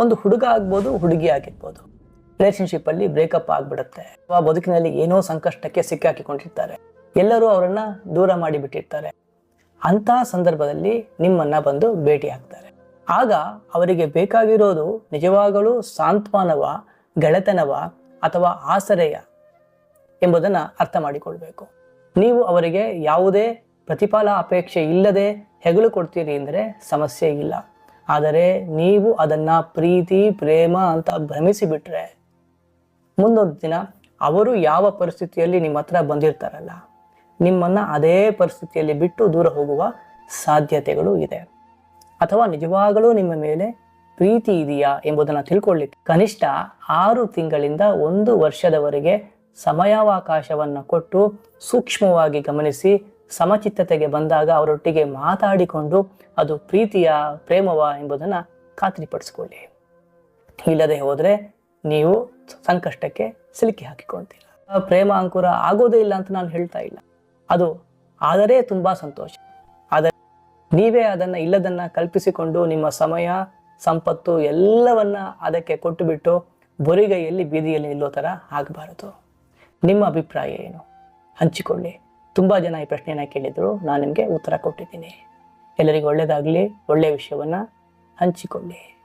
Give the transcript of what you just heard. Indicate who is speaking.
Speaker 1: ಒಂದು ಹುಡುಗ ಆಗ್ಬೋದು, ಹುಡುಗಿ ಆಗಿರ್ಬೋದು. ರಿಲೇಶನ್ಶಿಪ್ ಅಲ್ಲಿ ಬ್ರೇಕಪ್ ಆಗ್ಬಿಡುತ್ತೆ. ಅಥವಾ ಬದುಕಿನಲ್ಲಿ ಏನೋ ಸಂಕಷ್ಟಕ್ಕೆ ಸಿಕ್ಕಾಕಿಕೊಂಡಿರ್ತಾರೆ. ಎಲ್ಲರೂ ಅವರನ್ನ ದೂರ ಮಾಡಿಬಿಟ್ಟಿರ್ತಾರೆ. ಅಂತ ಸಂದರ್ಭದಲ್ಲಿ ನಿಮ್ಮನ್ನ ಬಂದು ಭೇಟಿ ಆಗ್ತಾರೆ. ಆಗ ಅವರಿಗೆ ಬೇಕಾಗಿರೋದು ನಿಜವಾಗಲೂ ಸಾಂತ್ವನವ, ಗೆಳೆತನವ ಅಥವಾ ಆಸರೆಯ ಎಂಬುದನ್ನ ಅರ್ಥ ಮಾಡಿಕೊಳ್ಬೇಕು. ನೀವು ಅವರಿಗೆ ಯಾವುದೇ ಪ್ರತಿಫಲ ಅಪೇಕ್ಷೆ ಇಲ್ಲದೆ ಹೆಗಲು ಕೊಡ್ತೀರಿ ಅಂದರೆ ಸಮಸ್ಯೆ ಇಲ್ಲ. ಆದರೆ ನೀವು ಅದನ್ನ ಪ್ರೀತಿ, ಪ್ರೇಮ ಅಂತ ಭ್ರಮಿಸಿ ಬಿಟ್ರೆ ಮುಂದೊಂದು ದಿನ ಅವರು ಯಾವ ಪರಿಸ್ಥಿತಿಯಲ್ಲಿ ನಿಮ್ಮ ಹತ್ರ ಬಂದಿರ್ತಾರಲ್ಲ, ನಿಮ್ಮನ್ನ ಅದೇ ಪರಿಸ್ಥಿತಿಯಲ್ಲಿ ಬಿಟ್ಟು ದೂರ ಹೋಗುವ ಸಾಧ್ಯತೆಗಳು ಇದೆ. ಅಥವಾ ನಿಜವಾಗಲೂ ನಿಮ್ಮ ಮೇಲೆ ಪ್ರೀತಿ ಇದೆಯಾ ಎಂಬುದನ್ನು ತಿಳ್ಕೊಳ್ಳಿ ಕನಿಷ್ಠ ಆರು ತಿಂಗಳಿಂದ ಒಂದು ವರ್ಷದವರೆಗೆ ಸಮಯಾವಕಾಶವನ್ನು ಕೊಟ್ಟು ಸೂಕ್ಷ್ಮವಾಗಿ ಗಮನಿಸಿ ಸಮಚಿತ್ತತೆಗೆ ಬಂದಾಗ ಅವರೊಟ್ಟಿಗೆ ಮಾತಾಡಿಕೊಂಡು ಅದು ಪ್ರೀತಿಯ ಪ್ರೇಮವ ಎಂಬುದನ್ನು ಖಾತ್ರಿಪಡಿಸ್ಕೊಳ್ಳಿ. ಇಲ್ಲದೆ ಹೋದರೆ ನೀವು ಸಂಕಷ್ಟಕ್ಕೆ ಸಿಲುಕಿ ಹಾಕಿಕೊಳ್ತೀರ ಪ್ರೇಮ ಅಂಕುರ ಆಗೋದೇ ಇಲ್ಲ ಅಂತ ನಾನು ಹೇಳ್ತಾ ಇಲ್ಲ. ಅದು ಆದರೆ ತುಂಬ ಸಂತೋಷ. ಆದರೆ ನೀವೇ ಅದನ್ನು ಇಲ್ಲದನ್ನ ಕಲ್ಪಿಸಿಕೊಂಡು ನಿಮ್ಮ ಸಮಯ, ಸಂಪತ್ತು ಎಲ್ಲವನ್ನ ಅದಕ್ಕೆ ಕೊಟ್ಟುಬಿಟ್ಟು ಬಿಟ್ಟು ಬರಿಗೈಯಲ್ಲಿ ಬೀದಿಯಲ್ಲಿ ನಿಲ್ಲೋ ಥರ ಆಗಬಾರದು. ನಿಮ್ಮ ಅಭಿಪ್ರಾಯ ಏನು? ಹಂಚಿಕೊಳ್ಳಿ. ತುಂಬ ಜನ ಈ ಪ್ರಶ್ನೆಯನ್ನು ಕೇಳಿದ್ರು. ನಾನು ನಿಮಗೆ ಉತ್ತರ ಕೊಟ್ಟಿದ್ದೀನಿ. ಎಲ್ಲರಿಗೂ ಒಳ್ಳೆಯದಾಗಲಿ ಒಳ್ಳೆಯ ವಿಷಯವನ್ನು ಹಂಚಿಕೊಳ್ಳಿ.